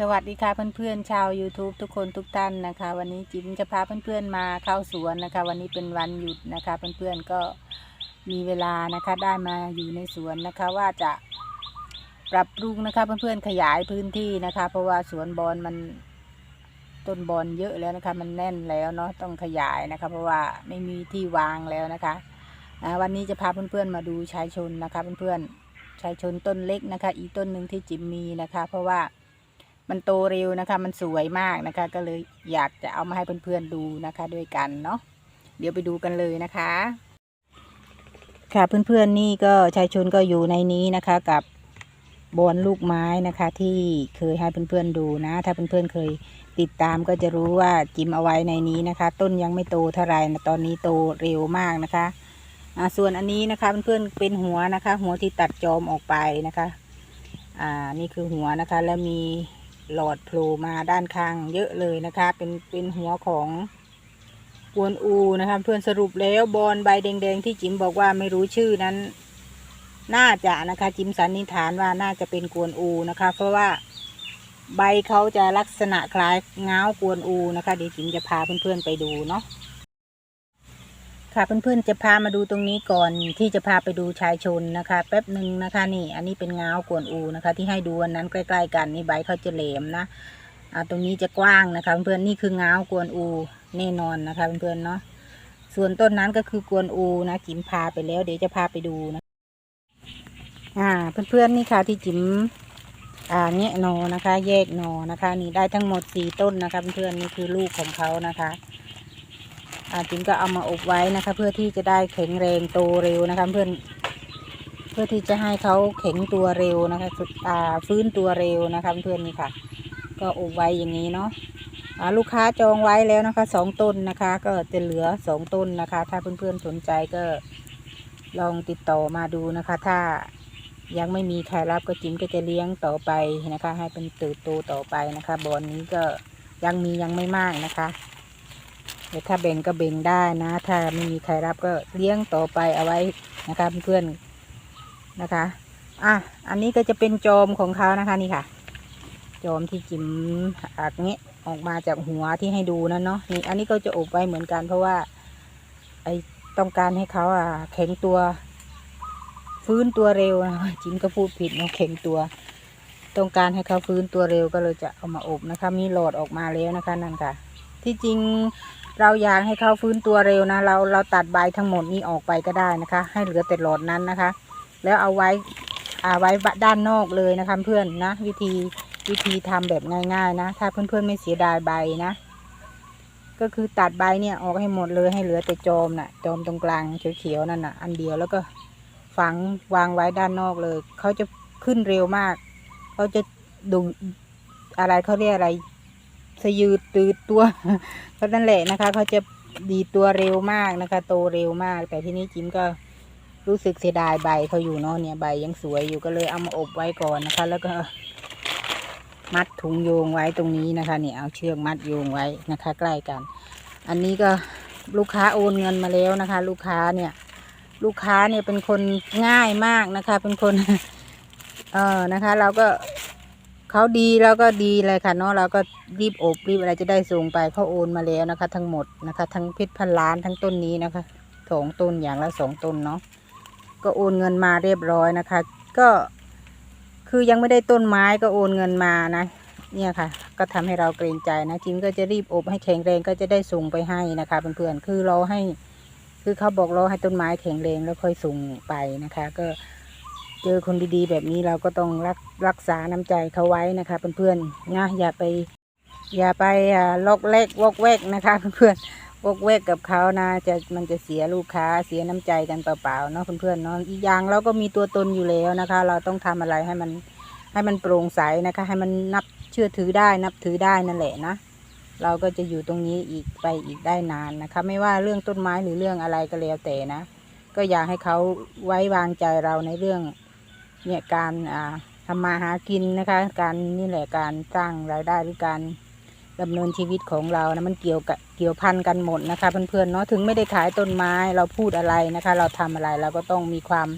สวัสดีค่ะเพื่อนๆชาว YouTube ทุกคนทุกท่านนะคะ วันนี้จิมจะพาเพื่อนๆมาเข้าสวนนะคะ วันนี้เป็นวันหยุดนะคะ เพื่อนๆก็มีเวลานะคะได้มาอยู่ในสวนนะคะ ว่าจะปรับปรุงนะคะ เพื่อนๆขยายพื้นที่นะคะ เพราะว่าสวนบอลมันต้นบอลเยอะแล้วนะคะ มันแน่นแล้วเนาะต้องขยายนะคะ เพราะว่าไม่มีที่วางแล้วนะคะวันนี้จะพาเพื่อนๆมาดูชายชนนะคะ เพื่อนๆชายชนต้นเล็กนะคะ อีกต้นหนึ่งที่จิมมีนะคะ เพราะว่า มันโตเร็วนะคะ มันสวยมากนะคะ ก็เลยอยากจะเอามาให้เพื่อนๆดูนะคะ ด้วยกันเนาะเดี๋ยวไปดูกันเลยนะคะ ค่ะเพื่อนๆนี่ก็ชายชนก็อยู่ในนี้นะคะ กับบอนลูกไม้นะคะ ที่เคยให้เพื่อนๆดูนะ ถ้าเพื่อนๆเคยติดตามก็จะรู้ว่าจิมเอาไว้ในนี้นะคะ ต้นยังไม่โตเท่าไหร่นะตอนนี้โตเร็วมากนะคะอ่าส่วนอันนี้นะคะเพื่อนๆเป็นหัวนะคะ หัวที่ตัดจอมออกไปนะคะ อ่านี่คือหัวนะคะ แล้วมี หลอดโผล่มาด้านข้างเยอะเลยนะคะ เป็นเป็นหัวของกวนอูนะคะเพื่อนสรุปแล้วบอลใบแดงๆที่จิมบอกว่าไม่รู้ชื่อนั้น น่าจะนะคะจิมสันนิษฐานว่าน่าจะเป็นกวนอูนะคะ เพราะว่าใบเขาจะลักษณะคล้ายเงากวนอูนะคะเดี๋ยวจิมจะพาเพื่อนๆไปดูเนาะ ค่ะเพื่อนๆจะพามาดูตรงนี้ก่อนที่จะพาไปดูชายชนนะคะ แป๊บหนึ่งนะคะนี่ อันนี้เป็นเงากวนอูนะคะ ที่ให้ดูอันนั้นใกล้ ๆ กันนี่ใบเขาจะแหลมนะอ่าตรงนี้จะกว้างนะคะ เพื่อนๆนี่คือเงากวนอูแน่นอนนะคะเพื่อนๆเนาะส่วนต้นนั้นก็คือกวนอูนะจิมพาไปแล้ว เดี๋ยวจะพาไปดูนะอ่าเพื่อนๆนี่ค่ะที่จิ๋มอ่าแงะหนอนะคะ แยกนอนะคะ นี่ได้ทั้งหมดสี่ต้นนะคะเพื่อนๆนี่คือลูกของเขานะคะ จิ๋มก็เอามาอบไว้นะคะ เพื่อที่จะได้แข็งแรงโตเร็วนะคะ เพื่อนเพื่อที่จะให้เขาแข็งตัวเร็วนะคะอ่าฟื้นตัวเร็วนะคะเพื่อนนี่ค่ะ ก็อบไว้อย่างนี้เนาะลูกค้าจองไว้แล้วนะคะสองต้นนะคะ ก็จะเหลือสองต้นนะคะ ถ้าเพื่อนๆสนใจก็ลองติดต่อมาดูนะคะ ถ้ายังไม่มีใครรับก็จิ๋มก็จะเลี้ยงต่อไปนะคะ ให้เป็นเติบโตต่อไปนะคะ บอนนี้ก็ยังมียังไม่มากนะคะ แต่ถ้าแบ่งก็แบ่งได้นะ ถ้าไม่มีใครรับก็เลี้ยงต่อไปเอาไว้นะคะเพื่อนๆนะคะ อะ อันนี้ก็จะเป็นจอมของเขานะคะนี่ค่ะ จอมที่จิ๋มอักเงี้ยออกมาจากหัวที่ให้ดูนั่นเนาะนี่อันนี้ก็จะอบไว้เหมือนกันเพราะว่า ไอต้องการให้เขาอะแข็งตัว ฟื้นตัวเร็วนะจิมก็พูดผิดนะแข็งตัวต้องการให้เขาฟื้นตัวเร็วก็เลยจะเอามาอบนะคะ มีหลอดออกมาแล้วนะคะนั่นค่ะ ที่จริง เราอยากให้เขาฟื้นตัวเร็วนะ เราเราตัดใบทั้งหมดนี้ออกไปก็ได้นะคะ ให้เหลือแต่หลอดนั้นนะคะ แล้วเอาไว้อาไว้ด้านนอกเลยนะคะเพื่อนนะ วิธีวิธีทำแบบง่าย ๆ นะ ถ้าเพื่อนๆไม่เสียดายใบนะ ก็คือตัดใบเนี่ยออกให้หมดเลยให้เหลือแต่จอมน่ะจอมตรงกลางเขียวๆนั่นน่ะ อันเดียวแล้วก็ฝังวางไว้ด้านนอกเลยเขาจะขึ้นเร็วมากเขาจะดุอะไรเขาเรียกอะไร สยืดตืดตัวเพราะนั่นแหละนะคะเขาจะดีตัวเร็วมากนะคะ โตเร็วมาก แต่ที่นี้จิมก็รู้สึกเสียดายใบเขาอยู่เนาะเนี่ยใบยังสวยอยู่ก็เลยเอามาอบไว้ก่อนนะคะ แล้วก็ มัดถุงโยงไว้ตรงนี้นะคะเนี่ยเอาเชือกมัดโยงไว้นะคะ ใกล้กัน อันนี้ก็ลูกค้าโอนเงินมาแล้วนะคะ ลูกค้าเนี่ย ลูกค้าเนี่ยเป็นคนง่ายมากนะคะ เป็นคน เออนะคะ เราก็ เขาดีแล้วก็ดีเลยค่ะเนาะเราก็รีบอบรีบอะไรจะได้ส่งไปเขาโอนมาแล้วนะคะ ทั้งหมดนะคะ ทั้งเพชรพันล้านทั้งต้นนี้นะคะสองต้นอย่างละสองต้นเนาะก็โอนเงินมาเรียบร้อยนะคะ ก็คือยังไม่ได้ต้นไม้ก็โอนเงินมานะ เนี่ยค่ะ ก็ทำให้เราเกรงใจนะจิมก็จะรีบอบให้แข็งแรงก็จะได้ส่งไปให้นะคะเพื่อนๆคือเราให้ คือเขาบอกเราให้ต้นไม้แข็งแรงแล้วค่อยส่งไปนะคะ ก็ เจอคนดีๆ แบบนี้เราก็ต้องรักรักษาน้ำใจเขาไว้นะคะเพื่อนๆนะอย่าไปอย่าไปลอกแลกวอกแวกนะคะเพื่อนๆวอกแวกกับเขานะจะมันจะเสียลูกค้าเสียน้ำใจกันเปล่าๆเนาะเพื่อนๆเนาะอีกอย่างเราก็มีตัวตนอยู่แล้วนะคะ เราต้องทำอะไรให้มันให้มันโปร่งใสนะคะ ให้มันนับเชื่อถือได้นับถือได้นั่นแหละนะเราก็จะอยู่ตรงนี้อีกไปอีกได้นานนะคะ ไม่ว่าเรื่องต้นไม้หรือเรื่องอะไรก็แล้วแต่นะ ก็อยากให้เขาไว้วางใจเราในเรื่อง เนี่ยการอ่าทำมาหากินนะคะ การนี่แหละการสร้างรายได้หรือการดำเนินชีวิตของเรานะมันเกี่ยวกับเกี่ยวพันกันหมดนะคะเพื่อนๆเนาะถึงไม่ได้ขายต้นไม้เราพูดอะไรนะคะ เราทำอะไรเราก็ต้องมีความ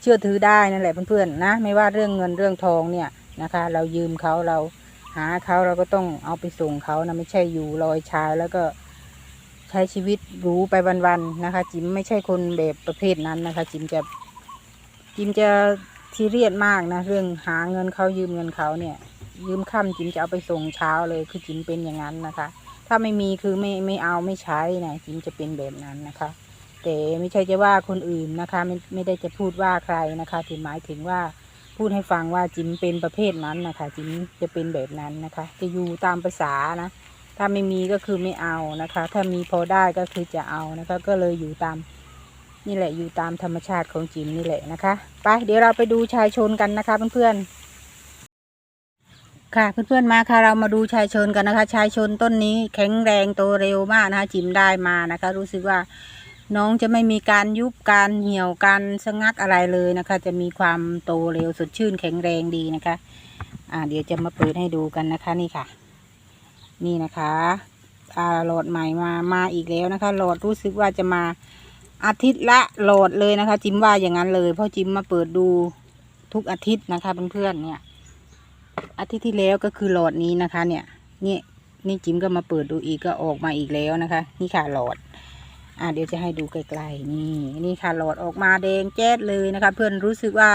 เชื่อถือได้นั่นแหละเพื่อนๆนะไม่ว่าเรื่องเงินเรื่องทองเนี่ยนะคะ เรายืมเขาเราหาเขาเราก็ต้องเอาไปส่งเขานะไม่ใช่อยู่ลอยชายแล้วก็ใช้ชีวิตรูไปวันๆนะคะ จิมไม่ใช่คนแบบประเภทนั้นนะคะ จิมจะจิมจะ ซีเรียสมากนะ เรื่องหาเงินเขายืมเงินเขาเนี่ย ยืมค่ำจิมจะเอาไปส่งเช้าเลยคือจิมเป็นอย่างนั้นนะคะ ถ้าไม่มีคือไม่ไม่เอาไม่ใช้นะจิมจะเป็นแบบนั้นนะคะ แต่ไม่ใช่จะว่าคนอื่นนะคะ ไม่ไม่ได้จะพูดว่าใครนะคะที่หมายถึงว่าพูดให้ฟังว่าจิมเป็นประเภทนั้นนะคะจิมจะเป็นแบบนั้นนะคะ จะอยู่ตามภาษานะ ถ้าไม่มีก็คือไม่เอานะคะ ถ้ามีพอได้ก็คือจะเอานะคะ ก็เลยอยู่ตาม นี่แหละอยู่ตามธรรมชาติของจิมนี่แหละนะคะ ไปเดี๋ยวเราไปดูชายชนกันนะคะเพื่อนๆ ค่ะเพื่อนๆมาค่ะเรามาดูชายชนกันนะคะ ชายชนต้นนี้แข็งแรงโตเร็วมากนะคะ จิมได้มานะคะ รู้สึกว่าน้องจะไม่มีการยุบการเหี่ยวการสงักอะไรเลยนะคะ จะมีความโตเร็วสดชื่นแข็งแรงดีนะคะ อ่าเดี๋ยวจะมาเปิดให้ดูกันนะคะนี่ค่ะ นี่นะคะอ่าโหลดใหม่มามาอีกแล้วนะคะโหลดรู้สึกว่าจะมา อาทิตย์ละโหลดเลยนะคะ จิมว่าอย่างนั้นเลยเพราะจิมมาเปิดดูทุกอาทิตย์นะคะเพื่อนๆเนี่ย อาทิตย์ที่แล้วก็คือหลอดนี้นะคะ เนี่ยนี่นี่จิมก็มาเปิดดูอีกก็ออกมาอีกแล้วนะคะ นี่ค่ะหลอด อ่าเดี๋ยวจะให้ดูไกลๆนี่ นี่ค่ะหลอดออกมาแดงแจ๊ดเลยนะคะ เพื่อนรู้สึกว่า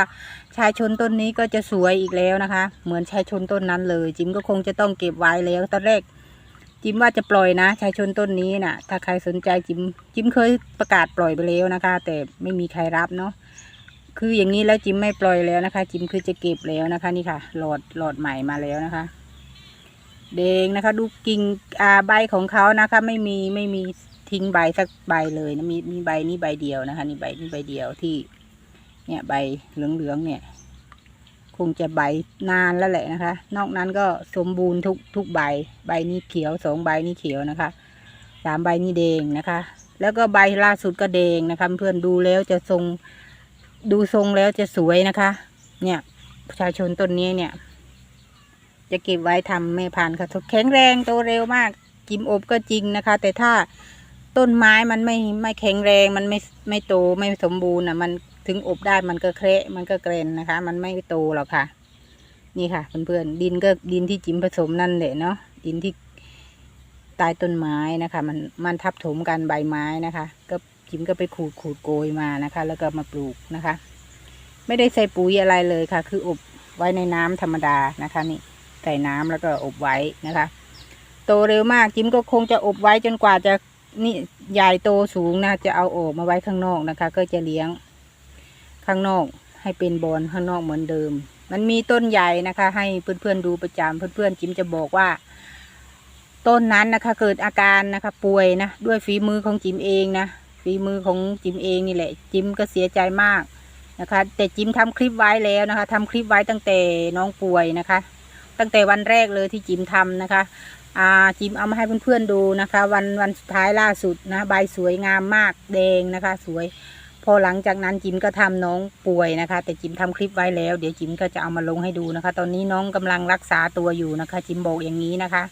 ชายชนต้นนี้ก็จะสวยอีกแล้วนะคะ เหมือนชายชนต้นนั้นเลย จิมก็คงจะต้องเก็บไว้แล้วตอนแรก จิมว่าจะปล่อยนะชายชนต้นนี้น่ะ ถ้าใครสนใจจิมจิมเคยประกาศปล่อยไปแล้วนะคะ แต่ไม่มีใครรับเนาะคืออย่างนี้แล้วจิมไม่ปล่อยแล้วนะคะ จิมคือจะเก็บแล้วนะคะ นี่ค่ะ หลอดหลอดใหม่มาแล้วนะคะแดงนะคะ ดูกิ่งอ่าใบของเขานะคะ ไม่มีไม่มีทิ้งใบสักใบเลยนะมีมีใบนี้ใบเดียวนะคะ นี่ใบนี้ใบเดียวที่ เนี่ยใบเหลืองๆเนี่ย คงจะใบนานแล้วแหละนะคะ นอกนั้นก็สมบูรณ์ทุกทุกใบ ใบนี้เขียวสองใบนี้เขียวนะคะสามใบนี้แดงนะคะ แล้วก็ใบล่าสุดก็แดงนะคะ เพื่อนดูแล้วจะทรงดูทรงแล้วจะสวยนะคะ เนี่ยประชาชนต้นนี้เนี่ย จะเก็บไว้ทำแม่พันค่ะแข็งแรงโตเร็วมากกิมอบก็จริงนะคะ แต่ถ้าต้นไม้มันไม่ไม่แข็งแรงมันไม่ไม่โตไม่สมบูรณ์อะ มัน ถึงอบได้มันก็เคระมันก็เกรนนะคะ มันไม่โตหรอกค่ะ นี่ค่ะเพื่อนๆดินก็ดินที่จิ้มผสมนั่นแหละเนาะดินที่ใต้ต้นไม้นะคะ มันมันทับถมกันใบไม้นะคะ ก็จิ้มก็ไปขูดขูดโกยมานะคะ แล้วก็มาปลูกนะคะ ไม่ได้ใส่ปุ๋ยอะไรเลยค่ะ คืออบไว้ในน้ำธรรมดานะคะนี่ใส่น้ำแล้วก็อบไว้นะคะ โตเร็วมากจิ้มก็คงจะอบไว้จนกว่าจะนี่ใหญ่โตสูงนะจะเอาออกมาไว้ข้างนอกนะคะ ก็จะเลี้ยง ข้างนอก ให้เป็นบอลข้างนอกเหมือนเดิม มันมีต้นใหญ่นะคะ ให้เพื่อนๆดูประจำเพื่อนๆจิมจะบอกว่า ต้นนั้นนะคะ เกิดอาการนะคะป่วยนะด้วยฝีมือของจิมเองนะฝีมือของจิมเองนี่แหละ จิมก็เสียใจมากนะคะ แต่จิมทำคลิปไว้แล้วนะคะทำคลิปไว้ตั้งแต่น้องป่วยนะคะ ตั้งแต่วันแรกเลยที่จิมทำนะคะอ่าจิมเอามาให้เพื่อนๆดูนะคะ วันวันสุดท้ายล่าสุดนะใบสวยงามมากแดงนะคะ สวย พอหลังจากนั้นจิมก็ทำน้องป่วยนะคะ แต่จิมทำคลิปไว้แล้ว เดี๋ยวจิมก็จะเอามาลงให้ดูนะคะ ตอนนี้น้องกำลังรักษาตัวอยู่นะคะ จิมบอกอย่างนี้นะคะ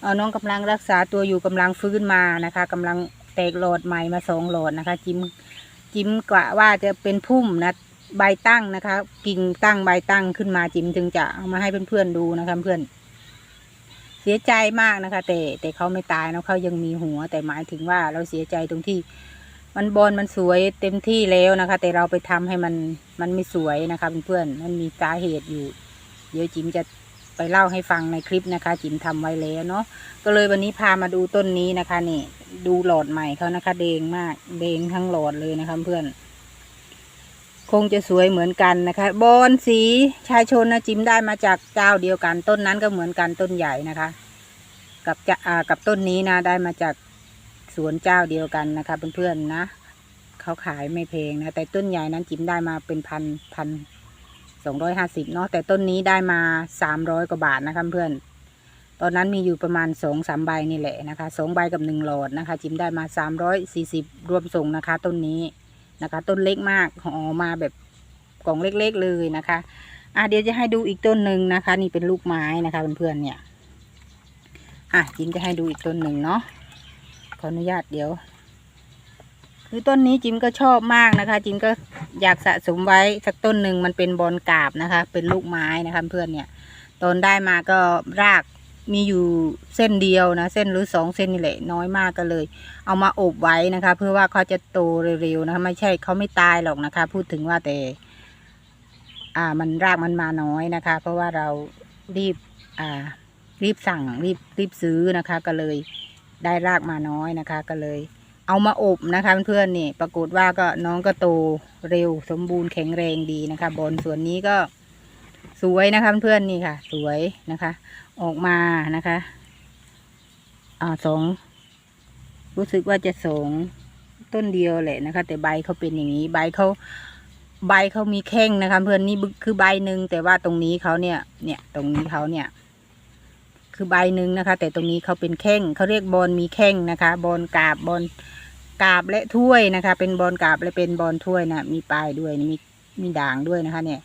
เออน้องกำลังรักษาตัวอยู่กำลังฟื้นมานะคะกำลังแตกหลอดใหม่มาสองหลอดนะคะ จิมจิมกะว่าจะเป็นพุ่มนะใบตั้งนะคะ กิ่งตั้งใบตั้งขึ้นมาจิมถึงจะเอามาให้เพื่อนๆดูนะคะเพื่อนเสียใจมากนะคะ แต่แต่เขาไม่ตายนะเขายังมีหัว แต่หมายถึงว่าเราเสียใจตรงที่ มันบอลมันสวยเต็มที่แล้วนะคะ แต่เราไปทำให้มันมันไม่สวยนะคะเพื่อนๆมันมีสาเหตุอยู่ เดี๋ยวจิมจะไปเล่าให้ฟังในคลิปนะคะ จิมทำไว้แล้วเนาะก็เลยวันนี้พามาดูต้นนี้นะคะนี่ดูหลอดใหม่เขานะคะเดงมากเดงทั้งหลอดเลยนะคะเพื่อนคงจะสวยเหมือนกันนะคะบอนสีชายชนนะจิมได้มาจากเจ้าเดียวกันต้นนั้นก็เหมือนกันต้นใหญ่นะคะ กับจะอ่ากับต้นนี้นะได้มาจาก สวนเจ้าเดียวกันนะคะเพื่อนๆนะเขาขายไม่แพงนะแต่ต้นใหญ่นั้นจิมได้มาเป็นพันพันสองร้อยห้าสิบเนาะแต่ต้นนี้ได้มาสามร้อยกว่าบาทนะคะเพื่อนตอนนั้นมีอยู่ประมาณสองสามใบนี่แหละนะคะสองใบกับหนึ่งหลอดนะคะ จิมได้มาสามร้อยสี่สิบรวมส่งนะคะ ต้นนี้นะคะ ต้นเล็กมากห่อมาแบบกล่องเล็กๆเลยนะคะอะเดี๋ยวจะให้ดูอีกต้นหนึ่งนะคะ นี่เป็นลูกไม้นะคะเพื่อนๆเนี่ยอะจิมจะให้ดูอีกต้นหนึ่งเนาะ ออนุญาตเดี๋ยว คือต้นนี้จิมก็ชอบมากนะคะ จิมก็อยากสะสมไว้สักต้นหนึ่งมันเป็นบอลกาบนะคะ เป็นลูกไม้นะคะเพื่อนเนี่ยตตอนได้มาก็รากมีอยู่เส้นเดียวนะ เส้นหรือสองเส้นนี่แหละน้อยมากก็เลย เอามาอบไว้นะคะ เพื่อว่าเขาจะโตเร็วๆนะคะ ไม่ใช่เขาไม่ตายหรอกนะคะ พูดถึงว่าแต่ อ่ามันรากมันมาน้อยนะคะ เพราะว่าเรารีบ อ่า รีบสั่งรีบรีบซื้อนะคะ ก็เลย ได้รากมาน้อยนะคะ ก็เลย เอามาอบนะคะเพื่อนๆนี่ ปรากฏว่าก็น้องก็โตเร็วสมบูรณ์แข็งแรงดีนะคะบนส่วนนี้ก็สวยนะคะเพื่อนๆนี่ค่ะ สวยนะคะ ออกมานะคะอ่าสองรู้สึกว่าจะสองต้นเดียวแหละนะคะ แต่ใบเขาเป็นอย่างนี้ใบเขาใบเขามีแข้งนะคะ เพื่อนนี่คือใบหนึ่งแต่ว่าตรงนี้เขาเนี่ย เนี่ย ตรงนี้เขาเนี่ย คือใบหนึ่งนะคะ แต่ตรงนี้เขาเป็นแข้งเขาเรียกบอลมีแข้งนะคะ บอลกาบบอลกาบและถ้วยนะคะ เป็นบอลกาบและเป็นบอลถ้วยนะมีปลายด้วยมีมีด่างด้วยนะคะ เนี่ย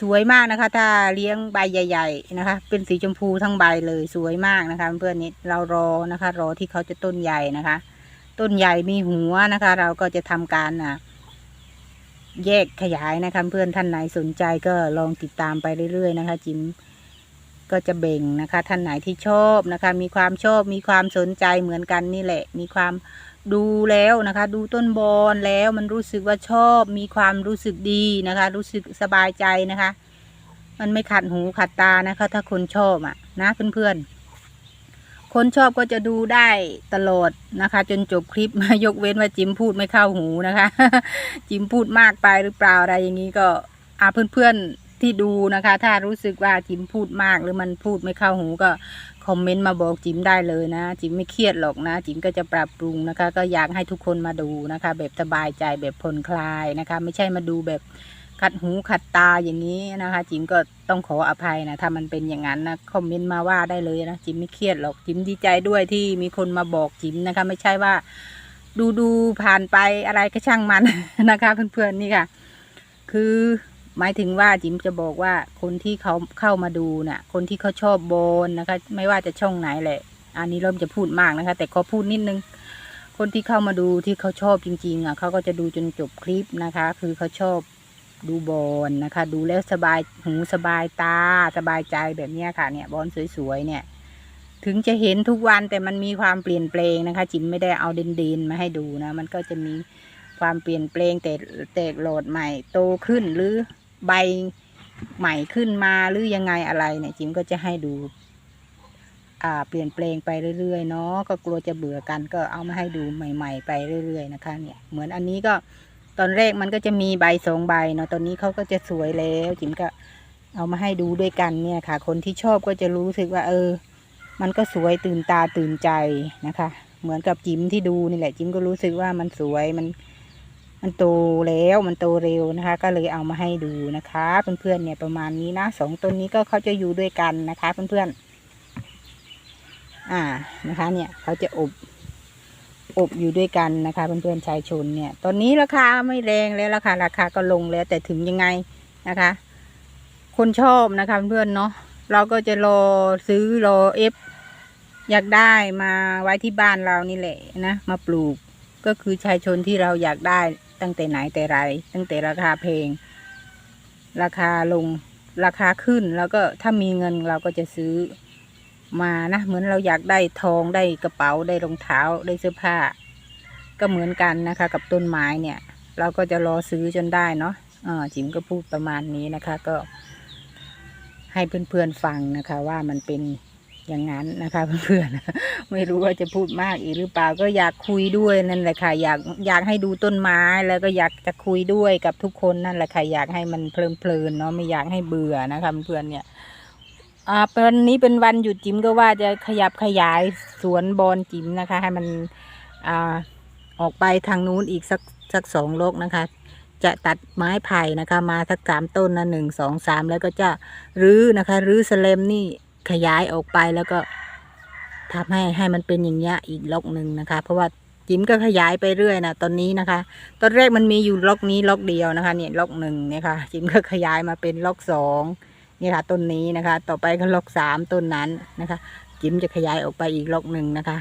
สวยมากนะคะ ถ้าเลี้ยงใบใหญ่ ๆ นะคะ เป็นสีชมพูทั้งใบเลยสวยมากนะคะ เพื่อนๆนี่เรารอนะคะ รอที่เขาจะต้นใหญ่นะคะ ต้นใหญ่มีหัวนะคะ เราก็จะทำการอะแยกขยายนะคะเพื่อนท่านไหนสนใจก็ลองติดตามไปเรื่อยๆนะคะ จิม ก็จะเบ่งนะคะ ท่านไหนที่ชอบนะคะ มีความชอบมีความสนใจเหมือนกันนี่แหละ มีความดูแล้วนะคะ ดูต้นบอนแล้วมันรู้สึกว่าชอบ มีความรู้สึกดีนะคะ รู้สึกสบายใจนะคะ มันไม่ขัดหูขัดตานะคะ ถ้าคนชอบอะนะเพื่อนๆคนชอบก็จะดูได้ตลอดนะคะ จนจบคลิปยกเว้นว่าจิมพูดไม่เข้าหูนะคะ จิมพูดมากไปหรือเปล่าอะไรอย่างนี้ก็อาเพื่อนๆ ที่ดูนะคะ ถ้ารู้สึกว่าจิมพูดมากหรือมันพูดไม่เข้าหูก็คอมเมนต์มาบอกจิมได้เลยนะ จิมไม่เครียดหรอกนะ จิมก็จะปรับปรุงนะคะ ก็อยากให้ทุกคนมาดูนะคะ แบบสบายใจแบบผ่อนคลายนะคะ ไม่ใช่มาดูแบบขัดหูขัดตาอย่างนี้นะคะ จิมก็ต้องขออภัยนะถ้ามันเป็นอย่างนั้นนะคอมเมนต์มาว่าได้เลยนะจิมไม่เครียดหรอกจิมดีใจด้วยที่มีคนมาบอกจิมนะคะ ไม่ใช่ว่าดูดูผ่านไปอะไรก็ช่างมันนะคะ เพื่อนๆนี่ค่ะ คือ หมายถึงว่าจิมจะบอกว่าคนที่เขาเข้ามาดูน่ะ คนที่เขาชอบโบนนะคะ ไม่ว่าจะช่องไหนแหละ อันนี้เริ่มจะพูดมากนะคะ แต่ขอพูดนิดนึง คนที่เข้ามาดูที่เขาชอบจริง ๆ อะเขาก็จะดูจนจบคลิปนะคะ คือเขาชอบดูบอลนะคะ ดูแล้วสบายหูสบายตาสบายใจแบบนี้ค่ะ เนี่ยบอลสวยๆเนี่ย ถึงจะเห็นทุกวันแต่มันมีความเปลี่ยนแปลงนะคะ จิมไม่ได้เอาเด่นๆมาให้ดูนะ มันก็จะมีความเปลี่ยนแปลงแต่แตกโหลดใหม่โตขึ้นหรือ ใบใหม่ขึ้นมาหรือยังไงอะไรเนี่ยจิมก็จะให้ดู อ่า เปลี่ยนแปลงไปเรื่อยๆเนาะก็กลัวจะเบื่อกันก็เอามาให้ดูใหม่ ๆ ไปเรื่อยๆนะคะ เนี่ย เหมือนอันนี้ก็ตอนแรกมันก็จะมีใบสองใบเนาะตอนนี้เขาก็จะสวยแล้ว จิมก็เอามาให้ดูด้วยกันเนี่ยค่ะ คนที่ชอบก็จะรู้สึกว่า เออ มันก็สวยตื่นตาตื่นใจนะคะ เหมือนกับจิมที่ดูนี่แหละ จิมก็รู้สึกว่ามันสวยมัน มันโตแล้วมันโตเร็วนะคะ ก็เลยเอามาให้ดูนะคะเพื่อนๆเนี่ยประมาณนี้นะสองต้นนี้ก็เขาจะอยู่ด้วยกันนะคะเพื่อนๆอ่านะคะเนี่ยเขาจะอบอบอยู่ด้วยกันนะคะเพื่อนๆชายชนเนี่ย ตอนนี้ราคาไม่แรงแล้วราคาราคาก็ลงแล้วแต่ถึงยังไงนะคะ คนชอบนะคะเพื่อนๆเนาะเราก็จะรอซื้อรอเอฟอยากได้มาไว้ที่บ้านเรานี่แหละนะมาปลูกก็คือชายชนที่เราอยากได้ ตั้งแต่ไหนแต่ไร ตั้งแต่ราคาเพลง ราคาลงราคาขึ้นแล้วก็ถ้ามีเงินเราก็จะซื้อมานะ เหมือนเราอยากได้ทองได้กระเป๋าได้รองเท้าได้เสื้อผ้า ก็เหมือนกันนะคะ กับต้นไม้เนี่ย เราก็จะรอซื้อจนได้เนาะอ่าจิมก็พูดประมาณนี้นะคะ ก็ให้เพื่อนๆฟังนะคะว่ามันเป็น อย่างนั้นนะคะเพื่อนๆไม่รู้ว่าจะพูดมากอีกหรือเปล่าก็อยากคุยด้วยนั่นแหละค่ะอยากอยากให้ดูต้นไม้แล้วก็อยากจะคุยด้วยกับทุกคนนั่นแหละค่ะอยากให้มันเพลินๆเนาะไม่อยากให้เบื่อนะคะเพื่อนๆเนี่ยอ่าวันนี้เป็นวันหยุดจิมก็ว่าจะขยับขยายสวนบอนจิมนะคะ ให้มันอ่าออกไปทางนู้นอีกสักสักสองโลกนะคะจะตัดไม้ไผ่นะคะ มาสักสามต้นนะหนึ่งสองสามแล้วก็จะรื้อนะคะ รื้อสเลมนี่ ขยายออกไปแล้วก็ทำให้ให้มันเป็นอย่างเงี้ยอีกล็อกหนึ่งนะคะ เพราะว่าจิมก็ขยายไปเรื่อยนะตอนนี้นะคะ ตอนแรกมันมีอยู่ล็อกนี้ล็อกเดียวนะคะ เนี่ยล็อกหนึ่งเนี่ยค่ะ จิมก็ขยายมาเป็นล็อกสองนี่ค่ะต้นนี้นะคะ ต่อไปก็ล็อกสามต้นนั้นนะคะ จิมจะขยายออกไปอีกล็อกหนึ่งนะคะ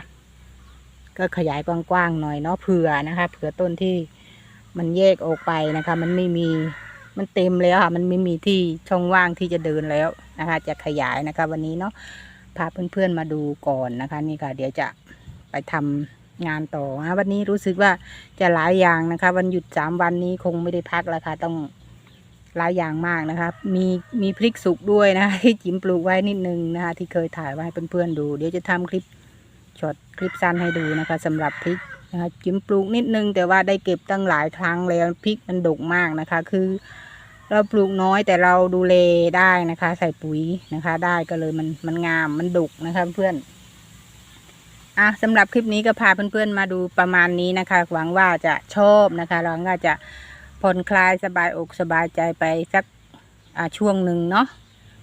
ก็ขยายกว้างๆหน่อยเนาะเผื่อนะคะ เผื่อต้นที่มันแยกออกไปนะคะ มันไม่มี มันเต็มแล้วค่ะ มันไม่มีที่ช่องว่างที่จะเดินแล้วนะคะ จะขยายนะคะ วันนี้เนาะพาเพื่อนๆมาดูก่อนนะคะ นี่ค่ะ เดี๋ยวจะไปทำงานต่อนะวันนี้รู้สึกว่าจะหลายอย่างนะคะ วันหยุดสามวันนี้คงไม่ได้พักแล้วค่ะ ต้องหลายอย่างมากนะคะ มีมีพริกสุกด้วยนะคะที่จิ๋มปลูกไว้นิดนึงนะคะ ที่เคยถ่ายไว้ให้เพื่อนๆดู เดี๋ยวจะทำคลิปช็อตคลิปสั้นให้ดูนะคะสำหรับพริก นะคะจิมปลูกนิดนึง แต่ว่าได้เก็บตั้งหลายครั้งแล้วพริกมันดกมากนะคะ คือ เราปลูกน้อยแต่เราดูแลได้นะคะ ใส่ปุ๋ยนะคะ ได้ก็เลยมันมันงามมันดกนะคะเพื่อนอะสำหรับคลิปนี้ก็พาเพื่อนๆมาดูประมาณนี้นะคะ หวังว่าจะชอบนะคะหวังว่าจะผ่อนคลายสบายอกสบายใจไปสักช่วงหนึ่งเนาะ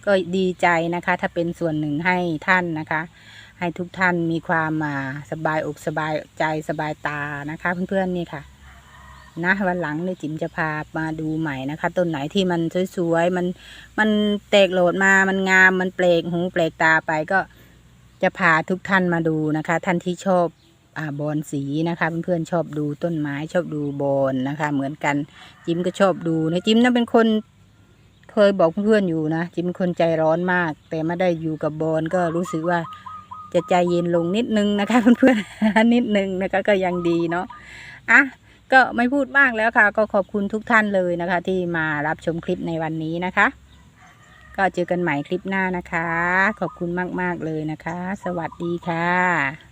ก็ดีใจนะคะ ถ้าเป็นส่วนหนึ่งให้ท่านนะคะ ให้ทุกท่านมีความอ่าสบายอกสบายใจสบายตานะคะ เพื่อนๆนี่ค่ะ นะวันหลังเนี่ยจิ๋มจะพามาดูใหม่นะคะต้นไหนที่มันสวยๆมันมันแตกโหลดมามันงามมันแปลกหูแปลกตาไปก็จะพาทุกท่านมาดูนะคะ ท่านที่ชอบอ่าบอนสีนะคะ เพื่อนๆชอบดูต้นไม้ชอบดูบอนนะคะ เหมือนกันจิ๋มก็ชอบดูนะจิ๋มน่ะเป็นคน เคยบอกเพื่อนๆอยู่นะจิ๋มเป็นคนใจร้อนมาก แต่ไม่ได้อยู่กับบอนก็รู้สึกว่า จะใจเย็นลงนิดนึงนะคะเพื่อนๆนิดนึงนะคะก็ยังดีเนาะอะก็ไม่พูดมากแล้วค่ะ ก็ขอบคุณทุกท่านเลยนะคะ ที่มารับชมคลิปในวันนี้นะคะ ก็เจอกันใหม่คลิปหน้านะคะ ขอบคุณมากๆเลยนะคะ สวัสดีค่ะ